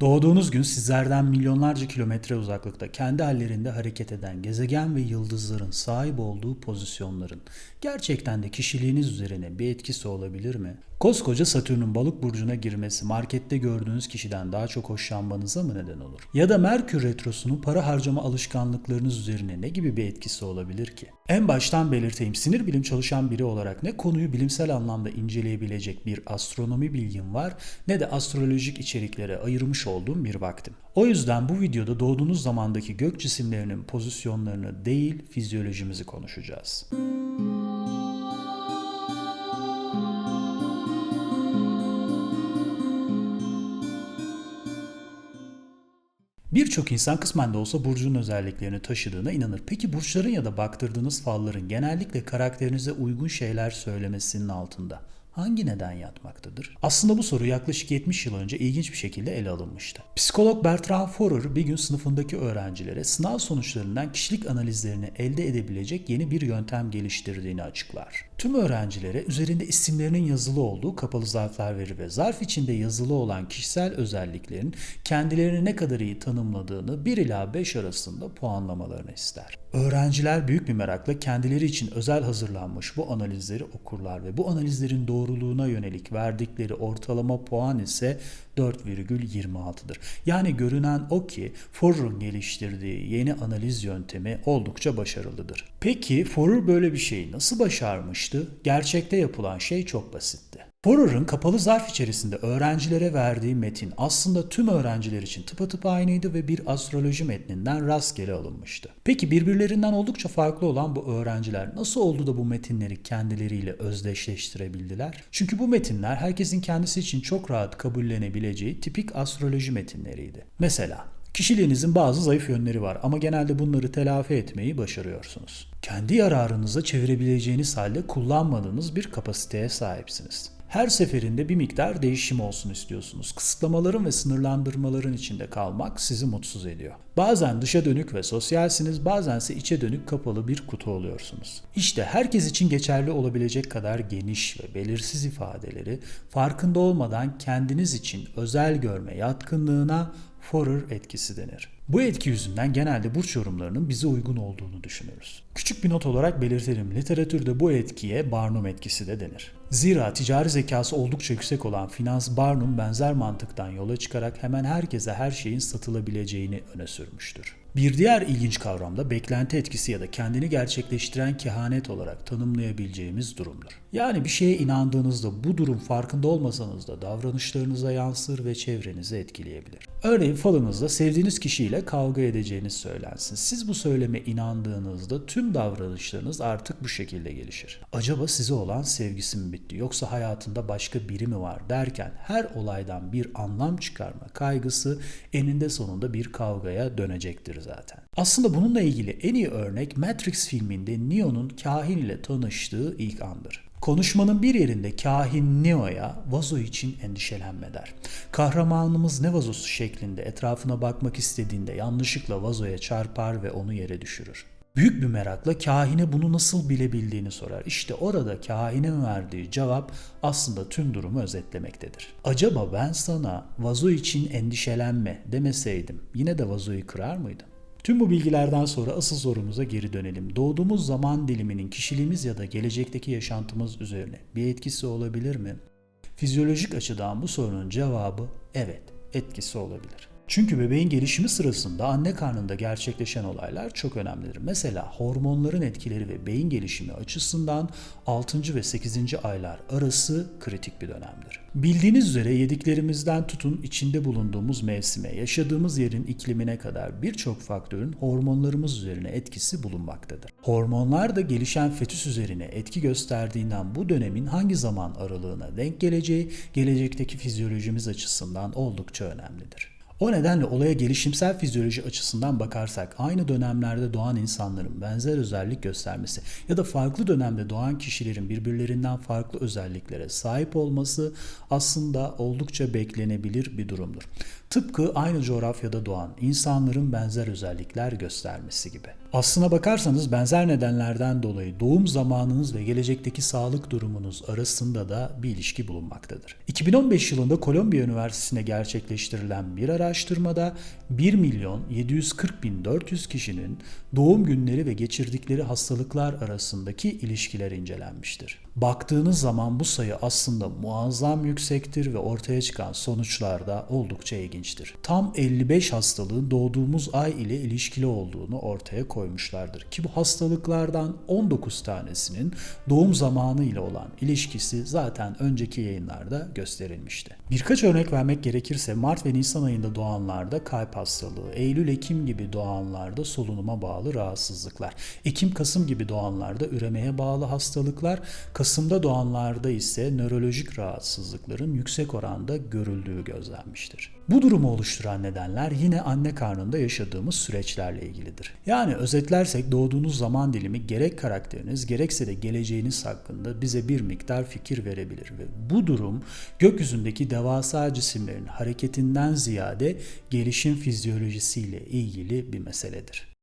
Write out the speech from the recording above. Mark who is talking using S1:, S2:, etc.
S1: Doğduğunuz gün sizlerden milyonlarca kilometre uzaklıkta kendi hallerinde hareket eden gezegen ve yıldızların sahip olduğu pozisyonların gerçekten de kişiliğiniz üzerine bir etkisi olabilir mi? Koskoca Satürn'ün balık burcuna girmesi markette gördüğünüz kişiden daha çok hoşlanmanıza mı neden olur? Ya da Merkür Retrosu'nun para harcama alışkanlıklarınız üzerine ne gibi bir etkisi olabilir ki? En baştan belirteyim sinir bilim çalışan biri olarak ne konuyu bilimsel anlamda inceleyebilecek bir astronomi bilgim var ne de astrolojik içeriklere ayırmış olduğum bir vaktim. O yüzden bu videoda doğduğunuz zamandaki gök cisimlerinin pozisyonlarını değil fizyolojimizi konuşacağız. Birçok insan kısmen de olsa burcun özelliklerini taşıdığına inanır. Peki burçların ya da baktırdığınız falların genellikle karakterinize uygun şeyler söylemesinin altında hangi neden yatmaktadır? Aslında bu soru yaklaşık 70 yıl önce ilginç bir şekilde ele alınmıştı. Psikolog Bertrand Forer bir gün sınıfındaki öğrencilere sınav sonuçlarından kişilik analizlerini elde edebilecek yeni bir yöntem geliştirdiğini açıklar. Tüm öğrencilere üzerinde isimlerinin yazılı olduğu kapalı zarflar verir ve zarf içinde yazılı olan kişisel özelliklerin kendilerini ne kadar iyi tanımladığını 1 ila 5 arasında puanlamalarını ister. Öğrenciler büyük bir merakla kendileri için özel hazırlanmış bu analizleri okurlar ve bu analizlerin doğruluğuna yönelik verdikleri ortalama puan ise 4,26'dır. Yani görünen o ki Forer'ın geliştirdiği yeni analiz yöntemi oldukça başarılıdır. Peki Forer böyle bir şeyi nasıl başarmıştı? Gerçekte yapılan şey çok basitti. Forer'ın kapalı zarf içerisinde öğrencilere verdiği metin aslında tüm öğrenciler için tıpatıp aynıydı ve bir astroloji metninden rastgele alınmıştı. Peki birbirlerinden oldukça farklı olan bu öğrenciler nasıl oldu da bu metinleri kendileriyle özdeşleştirebildiler? Çünkü bu metinler herkesin kendisi için çok rahat kabullenebileceği tipik astroloji metinleriydi. Mesela Kişiliğinizin bazı zayıf yönleri var ama genelde bunları telafi etmeyi başarıyorsunuz. Kendi yararınıza çevirebileceğiniz halde kullanmadığınız bir kapasiteye sahipsiniz. Her seferinde bir miktar değişim olsun istiyorsunuz. Kısıtlamaların ve sınırlandırmaların içinde kalmak sizi mutsuz ediyor. Bazen dışa dönük ve sosyalsiniz, bazense içe dönük kapalı bir kutu oluyorsunuz. İşte herkes için geçerli olabilecek kadar geniş ve belirsiz ifadeleri farkında olmadan kendiniz için özel görme yatkınlığına Forer etkisi denir. Bu etki yüzünden genelde burç yorumlarının bize uygun olduğunu düşünürüz. Küçük bir not olarak belirtelim. Literatürde bu etkiye Barnum etkisi de denir. Zira ticari zekası oldukça yüksek olan Finans Barnum benzer mantıktan yola çıkarak hemen herkese her şeyin satılabileceğini öne sürmüştür. Bir diğer ilginç kavram da beklenti etkisi ya da kendini gerçekleştiren kehanet olarak tanımlayabileceğimiz durumdur. Yani bir şeye inandığınızda bu durum farkında olmasanız da davranışlarınıza yansır ve çevrenizi etkileyebilir. Örneğin falınızda sevdiğiniz kişiyle kavga edeceğiniz söylensin. Siz bu söyleme inandığınızda tüm davranışlarınız artık bu şekilde gelişir. Acaba size olan sevgisi mi bitti yoksa hayatında başka biri mi var derken her olaydan bir anlam çıkarma kaygısı eninde sonunda bir kavgaya dönecektir zaten. Aslında bununla ilgili en iyi örnek Matrix filminde Neo'nun kahin ile tanıştığı ilk andır. Konuşmanın bir yerinde kahin Neo'ya vazo için endişelenme der. Kahramanımız ne vazosu şeklinde etrafına bakmak istediğinde yanlışlıkla vazoya çarpar ve onu yere düşürür. Büyük bir merakla kahine bunu nasıl bilebildiğini sorar. İşte orada kahinin verdiği cevap aslında tüm durumu özetlemektedir. Acaba ben sana vazo için endişelenme demeseydim yine de vazoyu kırar mıydım? Tüm bu bilgilerden sonra asıl sorumuza geri dönelim. Doğduğumuz zaman diliminin kişiliğimiz ya da gelecekteki yaşantımız üzerine bir etkisi olabilir mi? Fizyolojik açıdan bu sorunun cevabı evet, etkisi olabilir. Çünkü bebeğin gelişimi sırasında anne karnında gerçekleşen olaylar çok önemlidir. Mesela hormonların etkileri ve beyin gelişimi açısından 6. ve 8. aylar arası kritik bir dönemdir. Bildiğiniz üzere yediklerimizden tutun içinde bulunduğumuz mevsime, yaşadığımız yerin iklimine kadar birçok faktörün hormonlarımız üzerine etkisi bulunmaktadır. Hormonlar da gelişen fetüs üzerine etki gösterdiğinden bu dönemin hangi zaman aralığına denk geleceği gelecekteki fizyolojimiz açısından oldukça önemlidir. O nedenle olaya gelişimsel fizyoloji açısından bakarsak aynı dönemlerde doğan insanların benzer özellik göstermesi ya da farklı dönemde doğan kişilerin birbirlerinden farklı özelliklere sahip olması aslında oldukça beklenebilir bir durumdur. Tıpkı aynı coğrafyada doğan insanların benzer özellikler göstermesi gibi. Aslına bakarsanız benzer nedenlerden dolayı doğum zamanınız ve gelecekteki sağlık durumunuz arasında da bir ilişki bulunmaktadır. 2015 yılında Kolombiya Üniversitesi'nde gerçekleştirilen bir araştırma araştırmada 1 milyon 740 bin 400 kişinin doğum günleri ve geçirdikleri hastalıklar arasındaki ilişkiler incelenmiştir. Baktığınız zaman bu sayı aslında muazzam yüksektir ve ortaya çıkan sonuçlar da oldukça ilginçtir. Tam 55 hastalığın doğduğumuz ay ile ilişkili olduğunu ortaya koymuşlardır ki bu hastalıklardan 19 tanesinin doğum zamanı ile olan ilişkisi zaten önceki yayınlarda gösterilmişti. Birkaç örnek vermek gerekirse Mart ve Nisan ayında doğanlarda kalp hastalığı, Eylül-Ekim gibi doğanlarda solunuma bağlı rahatsızlıklar, Ekim-Kasım gibi doğanlarda üremeye bağlı hastalıklar, Kasım'da doğanlarda ise nörolojik rahatsızlıkların yüksek oranda görüldüğü gözlenmiştir. Bu durumu oluşturan nedenler yine anne karnında yaşadığımız süreçlerle ilgilidir. Yani özetlersek doğduğunuz zaman dilimi gerek karakteriniz gerekse de geleceğiniz hakkında bize bir miktar fikir verebilir ve bu durum gökyüzündeki devasa cisimlerin hareketinden ziyade gelişim fizyolojisiyle ilgili bir meseledir.